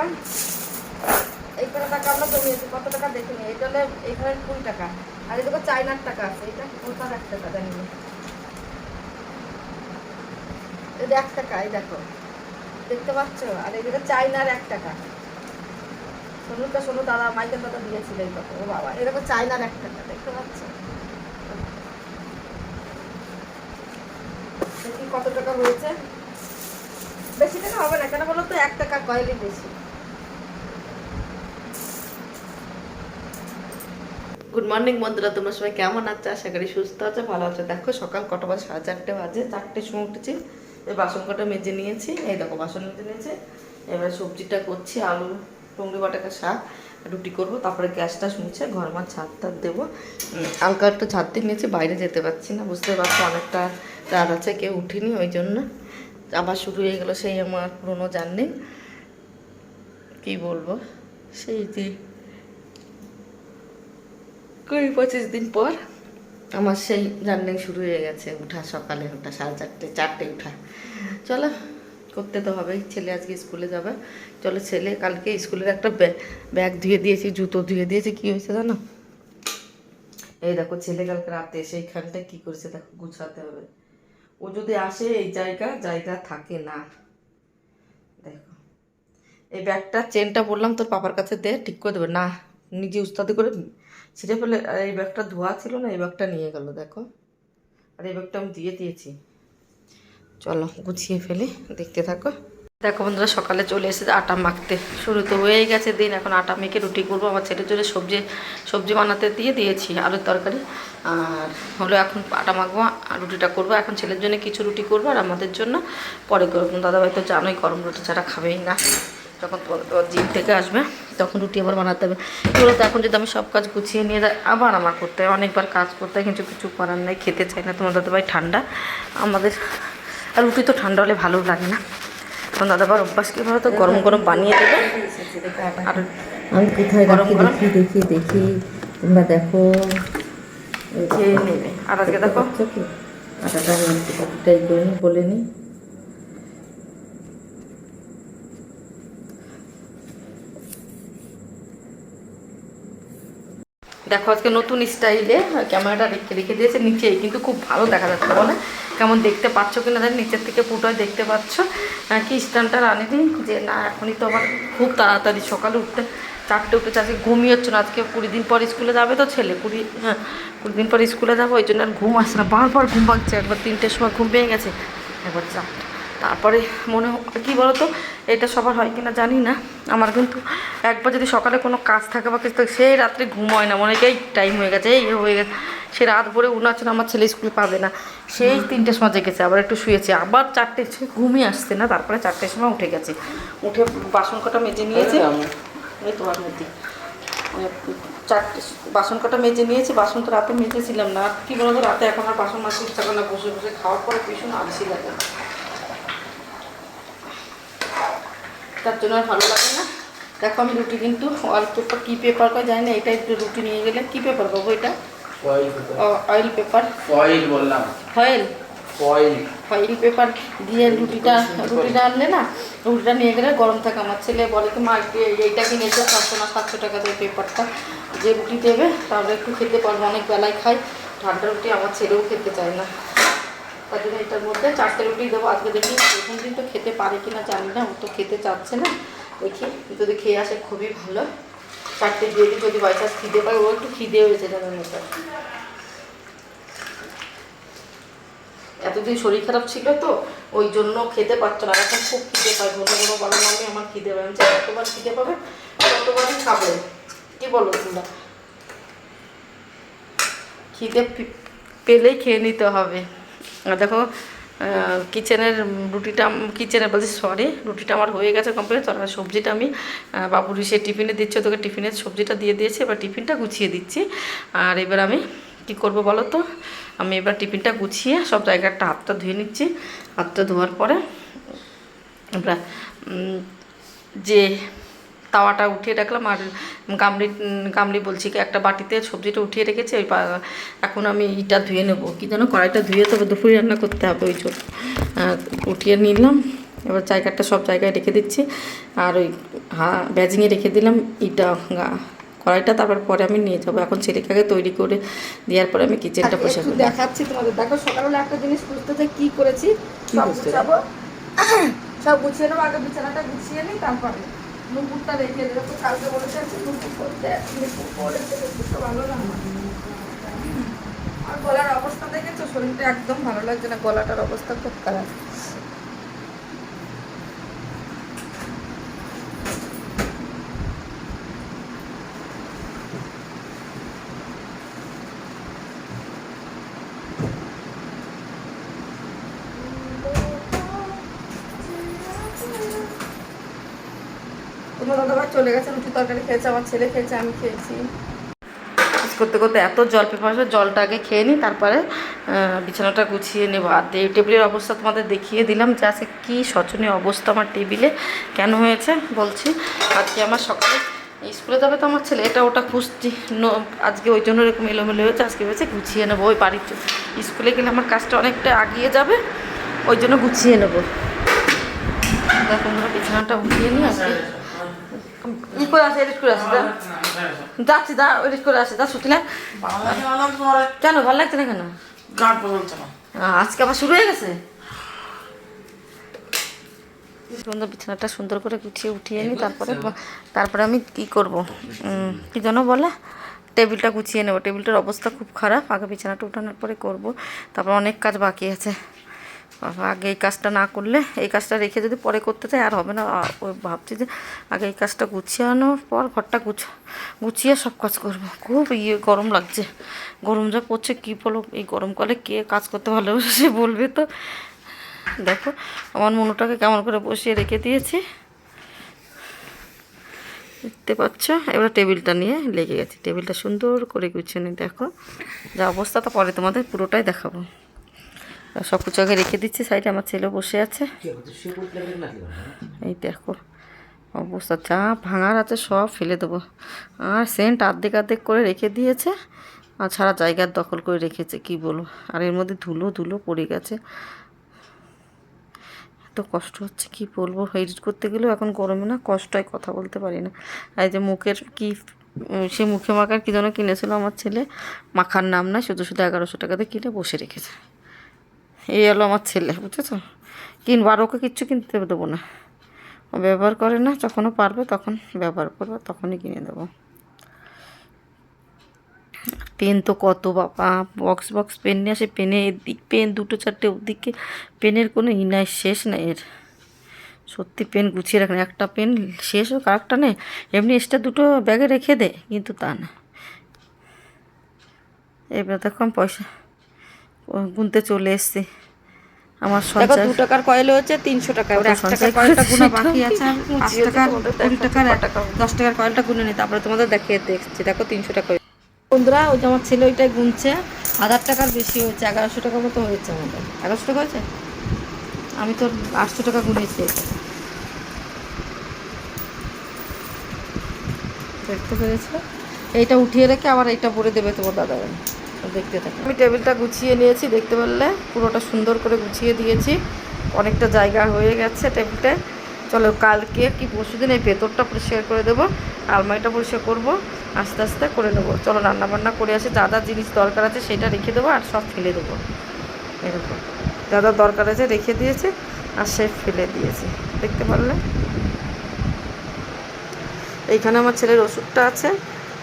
টাকা। এই কটা টাকা আমরা জমিয়েছি, কত টাকা দেখে নিই এটা হলে এখানে কুড়ি টাকা। আর এদিকে চাইনার টাকা আছে, এটা ওটার এক টাকা জানি এটা এক টাকা, এই দেখো। দেখতে পাচ্ছ? আর এদিকে চাইনার এক টাকা। সোনুটা সোনু দাদা, মাইকেল দাদা দিয়েছিল এই কথা। ও বাবা এরকম চাইনার এক টাকা, দেখতে পাচ্ছ? দেখি কত টাকা হয়েছে। বেশি টাকা হবে না? কেন বলো তো, এক টাকা কয়েলই বেশি। গুড মর্নিং বন্ধুরা। তোমরা সবাই কেমন আছো? আশা করি সুস্থ আছো, ভালো আছো। দেখো, সকাল কটা বাজে? সাড়ে চারটে বাজে। চারটের সময় উঠেছি। এই বাসন কটা মেজে নিয়েছি। এই দেখো, বাসন মেজে নিয়েছি। এবার সবজিটা করছি, আলু, টুংরি, বাটাকা শাক রুটি করব। তারপরে গ্যাসটা শুনছে ঘর মাছ ছাদ টাদ দেবো। হালকা একটু ছাদ দিয়ে নিয়েছি। বাইরে যেতে পারছি না। বুঝতে পারছ, অনেকটা রাত আছে, কেউ উঠিনি ওই জন্য। আবার শুরু হয়ে গেলো সেই আমার পুরোনো জার্নি। কি বলব? সেই যে কুড়ি পঁচিশ দিন পর? আমার সেই জার্নি শুরু হয়ে গেছে, উঠা সকালে ওঠা সাড়ে চারটে চারটে উঠা। চলো, করতে তো হবেই, ছেলে আজকে স্কুলে যাবে। চলো, ছেলে কালকে স্কুলের একটা ব্যাগ ধুয়ে দিয়েছি, জুতো ধুয়ে দিয়েছি, কি হয়েছে জানো? এই দেখো, ছেলে কালকে রাতে এসে এইখানটা কি করেছে দেখো, গুছাতে হবে। ও যদি আসে এই জায়গা জায়গা থাকে না। দেখো। এই ব্যাগটা, চেনটা বললাম, তোর পাপার কাছে দে, ঠিক করে দেবে। না নিজে উস্তাদি করে ছিঁড়ে ফেলে, আর এই ব্যাগটা ধোয়া ছিল না, এই ব্যাগটা নিয়ে গেল, দেখো। আর এই ব্যাগটা আমি দিয়ে দিয়েছি। চলো, গুছিয়ে ফেলি, দেখতে থাকো। দেখো বন্ধুরা, সকালে চলে এসেছে আটা মাখতে। শুরু তো হয়েই গেছে দিন, এখন আটা মেখে রুটি করব। আমার ছেলের জন্য সবজি সবজি বানাতে দিয়ে দিয়েছি, আলুর তরকারি। আর হলো এখন আটা মাখবো, আর রুটিটা করব। এখন ছেলের জন্য কিছু রুটি করব, আর আমাদের জন্য পরে করব। দাদাভাই তো জানোই গরম রুটি ছাড়া খাবেই না। যখন জিম থেকে আসবে তখন রুটি আবার বানাতে হবে। এগুলো তো এখন যদি আমি সব কাজ গুছিয়ে নিয়ে যাই আবার আমার করতে হয়। অনেকবার কাজ করতে হয় কিন্তু কিছু করার নেই খেতে চাই না। তোমার দাদাভাই ঠান্ডা আমাদের আর রুটি তো ঠান্ডা হলে ভালো লাগে না। তখন দাদাবার অভ্যাস কী বলো তো গরম গরম বানিয়ে দেবে। আর আমি কোথায় গরম গরম। দেখি দেখি তোমরা দেখো। খেয়ে নেবে। আর আজকে দেখো? আটাটা আমি একটু কতটাই করে নিই বলে নিই দেখো আজকে নতুন স্টাইলে ক্যামেরাটা রেখে রেখে দিয়েছে নিচেই কিন্তু খুব ভালো দেখা যাচ্ছে বলে। কেমন দেখতে পাচ্ছ কিনা জানি নিচের থেকে ফুটোয় দেখতে পাচ্ছ। আহ, কি স্ট্যান্ডটা আনিনি যে না এখনই তো আবার খুব তাড়াতাড়ি সকালে উঠতে চারটে উঠতে আজকে ঘুমিয়ে হচ্ছে না। আজকে কুড়ি দিন পর স্কুলে যাবে তো ছেলে কুড়ি হ্যাঁ কুড়ি দিন পর স্কুলে যাব ওই জন্য আর ঘুম আসছে না। বারবার ঘুম পাচ্ছে একবার তিনটের সময় ঘুম পেয়ে গেছে। একবার চারটে তারপরে মনে কি বলতো এটা সবার হয় কিনা জানি না। আমার কিন্তু একবার যদি সকালে কোনো কাজ থাকে বা কিছু থাকে, সেই রাত্রে ঘুম হয় না মনে হয় এই টাইম হয়ে গেছে এই হয়ে গেছে। সে রাত ভরে উনাচ্ছে না আমার ছেলে স্কুল পাবে না। সেই তিনটের সময় জেগেছে আবার একটু শুয়েছে। আবার চারটে ঘুমিয়ে আসছে না তারপরে চারটের সময় উঠে গেছে। উঠে বাসন কটা মেজে নিয়েছে। এই তোমার মধ্যে চারটে বাসন কটা মেজে নিয়েছি বাসন তো রাতে মেজেছিলাম না। আর কি বলতো রাতে এখন আর বাসন মাজতে ইচ্ছা করে না বসে বসে খাওয়ার পরে ভীষণ আলসি লাগে। তার জন্য আর ভালো লাগে না। দেখো আমি রুটি কিন্তু অল্প কী পেপার কয় জানি না এটা একটু রুটি নিয়ে গেলে কী পেপার পাবো এটা? অয়েল পেপার ফয়েল বললাম। ফয়েল ফয়েল ফয়েল পেপার দিয়ে রুটিটা রুটিটা আনলে না রুটিটা নিয়ে গেলে গরম থাকে। আমার ছেলে বলে কি মা এইটা কিনেছে পাঁচশো না সাতশো টাকা দিয়ে পেপারটা যে রুটি দেবে তাহলে একটু খেতে পারব। অনেক বেলায় খাই। ঠান্ডা রুটি আমার ছেলেও খেতে চায় না। জন্য এটার মধ্যে? চারটে রুটি দেবো আজকে দেখি প্রথম দিন তো খেতে পারে কি না জানি না, ও তো খেতে চাচ্ছে না। দেখি, যদি খেয়ে আসে খুবই ভালো। চারটে দিয়ে দিই যদি বাই চান্স খিদে পায়, ও একটু খিদে হয়েছে জানেন এটা এতদিন শরীর খারাপ ছিল তো, ওই জন্য খেতে পারতো না। এখন খুব খিদে পায়। ঘন ঘন বলো মামি আমার খিদে আমি চাই যতবার খিদে পাবে? ততবারই খাবে। কি বলো তোমরা? খিদে পেলেই খেয়ে নিতে হবে। দেখো কিচেনের রুটিটা কিচেনে বলছি সরি রুটিটা আমার হয়ে গেছে কমপ্লিট আর সবজিটা আমি বাবুর সে টিফিনে দিচ্ছে, তোকে টিফিনের সবজিটা দিয়ে দিয়েছি, এবার টিফিনটা গুছিয়ে দিচ্ছি। আর এবার আমি কি করব বলো তো? আমি এবার টিফিনটা গুছিয়ে সব জায়গাটা হাতটা ধুয়ে নিচ্ছি। হাতটা ধোয়ার পরে এবার যে তাওয়াটা উঠিয়ে রাখলাম আর গামলি গামলি বলছি কি একটা বাটিতে সবজিটা উঠিয়ে রেখেছি ওই এখন আমি ইটা ধুয়ে নেব। কি যেন কড়াইটা ধুয়ে তবে দুপুরে রান্না করতে হবে ওই জন্য। উঠিয়ে নিলাম এবার জায়গাটা সব জায়গায় রেখে দিচ্ছি। আর ওই হা ব্যাজিংয়ে রেখে দিলাম ইটা কড়াইটা তারপর পরে আমি নিয়ে যাব। এখন ছেলেকে আগে তৈরি করে দেওয়ার পরে আমি কিচেনটা বসে একটু দেখাচ্ছি তোমাদের। দেখো সকালবেলা একটা জিনিস খুঁজতে কি করেছি? সব গুছাবো। সব গুছিয়ে নেব আগে বিছানাটা গুছিয়ে নিই তারপরে। নুপুরটা রেখে দেবে তো কালকে বলেছে নুপুর করতে, নুপুর করেছে নুপুরটা ভালো না। আর গলার অবস্থা দেখেছ? শরীরটা একদম ভালো লাগছে না, গলাটার অবস্থা খুব খারাপ। দাদাভাই চলে গেছে, রুটি তরকারি খেয়েছে, আমার ছেলে খেয়েছে, আমি খেয়েছি। করতে করতে এত জল পেপার জলটা আগে খেয়ে নিই তারপরে বিছানাটা গুছিয়ে নেব। আর টেবিলের অবস্থা তোমাদের দেখিয়ে দিলাম যে আজকে কী শোচনীয় অবস্থা আমার টেবিলে কেন হয়েছে, বলছি। আজকে আমার সকালে স্কুলে যাবে তো আমার ছেলে, এটা ওটা খুঁজছি। আজকে ওই জন্য এরকম এলোমেলো হয়েছে, আজকে ভেবেছে গুছিয়ে নেব ওই বাড়ির স্কুলে গেলে আমার কাজটা অনেকটা আগিয়ে যাবে, ওই জন্য গুছিয়ে নেব। দেখো আমরা বিছানাটা উঠিয়ে নিই আজকে ই করে যাচ্ছি দা এডিট করে যা ছুটিলে কেন ভালো লাগছে না কেন? আহ, আজকে আবার শুরু হয়ে গেছে? সুন্দর বিছানাটা সুন্দর করে গুছিয়ে উঠিয়ে নিই তারপরে তারপরে আমি কি করব? কি যেন বলে? টেবিলটা গুছিয়ে নেব। টেবিলটার অবস্থা খুব খারাপ আগে বিছানাটা উঠানোর পরে করব। তারপর অনেক কাজ বাকি আছে। বাবা, আগে এই কাজটা না করলে এই কাজটা রেখে যদি পরে করতে চাই আর হবে না। ভাবছি যে আগে এই কাজটা গুছিয়ে আনোর পর ঘরটা গুছ গুছিয়ে সব কাজ করব। খুব ইয়ে গরম লাগছে। গরম যা পড়ছে কী বলো? এই গরমকালে কে কাজ করতে ভালোবাসে সে বলবে তো? দেখো আমার মনুটাকে কেমন করে বসিয়ে রেখে দিয়েছি। দেখতে পাচ্ছ? এবার টেবিলটা নিয়ে লেগে গেছি। টেবিলটা সুন্দর করে গুছিয়ে নিই দেখো। যা অবস্থা তা পরে তোমাদের পুরোটাই দেখাবো। সব কিছু আগে রেখে দিচ্ছি সাইডে আমার ছেলে বসে আছে। এই দেখো অবস্থা যা ভাঙার আছে সব ফেলে দেবো। আর সেন্ট আর্ধেক আর্ধেক করে রেখে দিয়েছে আর সারা জায়গার দখল করে রেখেছে কি বলব? আর এর মধ্যে ধুলো ধুলো পড়ে গেছে। এত কষ্ট হচ্ছে কি বলব? এডিট করতে গেলেও এখন গরমে না কষ্ট হয় কথা বলতে পারি না। এই যে মুখের কি সে মুখে মাখার কী যেন কিনেছিল আমার ছেলে? মাখার নাম না শুধু শুধু এগারোশো টাকাতে কিনে বসে রেখেছে। এই হলো আমার ছেলে, বুঝেছ? কিনবো, আর ওকে কিচ্ছু কিনতে দেবো না। ও ব্যবহার করে না যখনও পারবে তখন ব্যবহার করবে, তখনই কিনে দেবো। পেন তো কত বাবা বক্স বক্স পেন নিয়ে আসে, পেনে এদিক, পেন দুটো চারটে ওদিকে, পেনের কোনো ই নাই, শেষ নাই এর। সত্যি পেন গুছিয়ে রাখেন একটা পেন শেষ হোক আরেকটা নেই এমনি এক্সট্রা দুটো ব্যাগে রেখে দে, কিন্তু তা না। এবার দেখো পয়সা গুনতে চলে এসছি। আমার সঞ্চয় দু টাকার কয়েল হচ্ছে তিনশো টাকা। সঞ্চয় কয়েলটা বাকি আছে। আর পাঁচ টাকার কুড়ি টাকার দশ টাকার কয়েলটা গুনে নিই তারপরে তোমাদের দেখিয়ে দেখছি। দেখো তিনশো টাকা বন্ধুরা ওই যে আমার ছেলে ওইটাই গুনছে। হাজার টাকার বেশি হয়েছে এগারোশো টাকার মতো হয়েছে আমাদের। এগারোশো টাকা হয়েছে? আমি তো আটশো টাকা গুনেছি। দেখতে পেরেছ? এইটা উঠিয়ে রেখে আবার এইটা ভরে দেবে তোমার দাদা দেখতে থাকো। আমি টেবিলটা গুছিয়ে নিয়েছি, দেখতে পারলে পুরোটা সুন্দর করে গুছিয়ে দিয়েছি। অনেকটা জায়গা হয়ে গেছে টেবিলটা। চলো কালকে কি পরশুদিন এই ভেতরটা পরিষ্কার করে দেবো, আলমারিটা পরিষ্কার করব, আস্তে আস্তে করে নেব। চলো রান্না বান্না করে আসি, যা যা জিনিস দরকার আছে সেটা রেখে দেবো আর সব ফেলে দেবো। এরকম যা যা দরকার আছে রেখে দিয়েছে আর সে ফেলে দিয়েছে, দেখতে পারলে? এইখানে আমার ছেলের ওষুধটা আছে।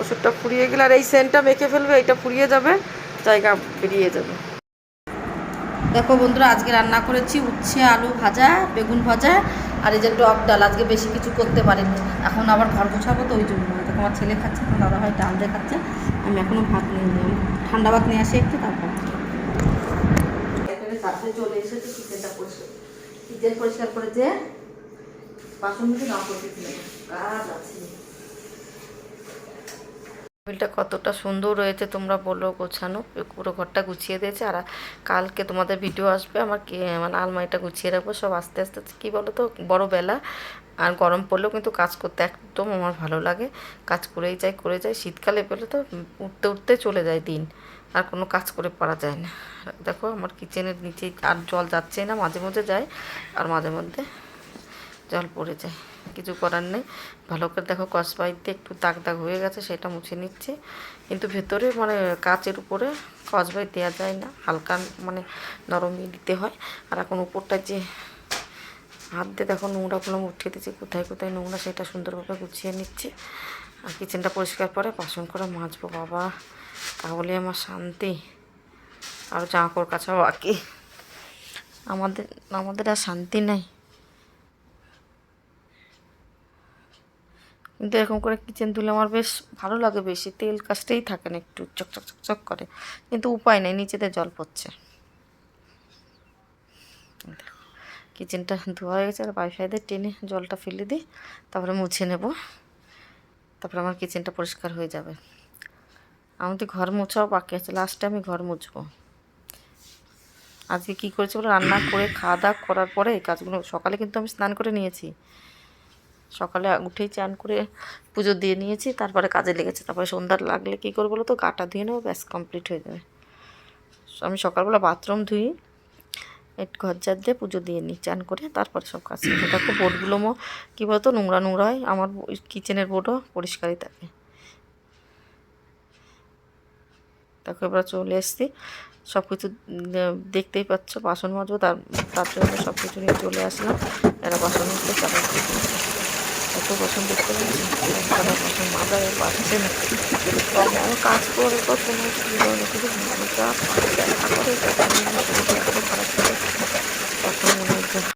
ওষুধটা ফুরিয়ে গেলে আর এই সেন্টটা মেখে ফেলবে এইটা ফুরিয়ে যাবে, জায়গা বেরিয়ে যাবে। দেখো বন্ধুরা, আজকে রান্না করেছি উচ্ছে, আলু ভাজা, বেগুন ভাজা আর এই যে টক ডাল, আজকে বেশি কিছু করতে পারিনি। এখন আবার ঘর গোছাবো তো, ওই জন্য। দেখো আমার ছেলে খাচ্ছে তো দাদা ভাই ডাল দিয়ে খাচ্ছে, আমি এখনও ভাত নিয়ে নিই ঠান্ডা ভাত নিয়ে আসি একটু, তারপর। চলে এসেছে পরিষ্কার করে যে বাসন মুখে না করতেছিলাম কাজ আছে। টেবিলটা কতটা সুন্দর রয়েছে তোমরা বলো, গোছানো। পুরো ঘরটা গুছিয়ে দিয়েছে। আর কালকে তোমাদের ভিডিও আসবে, আমার মানে আলমারিটা গুছিয়ে রাখব। সব আস্তে আস্তে, কী বলো তো বড় বেলা। আর গরম পড়লেও কিন্তু কাজ করতে একদম আমার ভালো লাগে। কাজ করেই যাই, করে যাই। শীতকালে পেলে তো উঠতে উঠতে চলে যায় দিন। আর কোনো কাজ করে পারা যায় না। দেখো, আমার কিচেনের নিচে আর জল যাচ্ছে না, মাঝে মাঝে যায় আর মাঝে মধ্যে জল পড়ে যায়। কিছু করার নেই। ভালো করে দেখো কস পাইপ দিয়ে একটু দাগ দাগ হয়ে গেছে, সেটা মুছে নিচ্ছি। কিন্তু ভেতরে মানে কাচের উপরে কস পাইপ দেওয়া যায় না। হালকা মানে নরমই দিতে হয়। আর এখন উপরটা যে হাত দিয়ে দেখো, নোংরাগুলো উঠিয়ে দিচ্ছি কোথায় কোথায় নোংরা, সেটা সুন্দরভাবে গুছিয়ে নিচ্ছি। আর কিচেনটা পরিষ্কার করে বাসন করে মাজবো, বাবা। তাহলে আমার শান্তি। আর জামা কাপড় কাছা বাকি। আমাদের আমাদের আর শান্তি নেই। কিন্তু এরকম করে কিচেন ধুলে আমার বেশ ভালো লাগে বেশি। তেল কাজটাই থাকে না একটু চকচক চকচক করে। কিন্তু উপায় নেই, নিচেতে জল পড়ছে। কিচেনটা ধোয়া হয়ে গেছে, আর ওয়াইফাই দিয়ে টেনে জলটা ফেলে দিই, তারপরে মুছে নেব। তারপরে আমার কিচেনটা পরিষ্কার হয়ে যাবে। আমাদের ঘর মোছাও বাকি আছে লাস্টে আমি ঘর মুছবো। আজকে কী করেছি বলে? রান্না করে, খাওয়া দাওয়া করার পরে কাজগুলো, সকালে কিন্তু আমি স্নান করে নিয়েছি। সকালে উঠেই চান করে পুজো দিয়ে নিয়েছি, তারপরে কাজে লেগেছে। তারপরে সন্ধ্যার লাগলে কী করব বলো তো গাটা ধুয়ে নেব, ব্যাস কমপ্লিট হয়ে যাবে। আমি সকালবেলা বাথরুম ধুই ঘর ঝাড় দিয়ে পুজো দিয়ে নিই, চান করে তারপরে সব কাজ। দেখো বোর্ডগুলো কী বলতো, নোংরা নোংরা হয়। আমার কিচেনের বোর্ডও পরিষ্কারই থাকে। দেখো এবার চলে এসছি। সব কিছু দেখতেই পাচ্ছ, বাসন মাজবো, তার তার জন্য সব কিছু নিয়ে চলে আসলাম। এরা বাসন মাজতে চালাই এত পছন্দ পাচ্ছে না। আমার কাজ করে কোনো কিন্তু দেখা করে।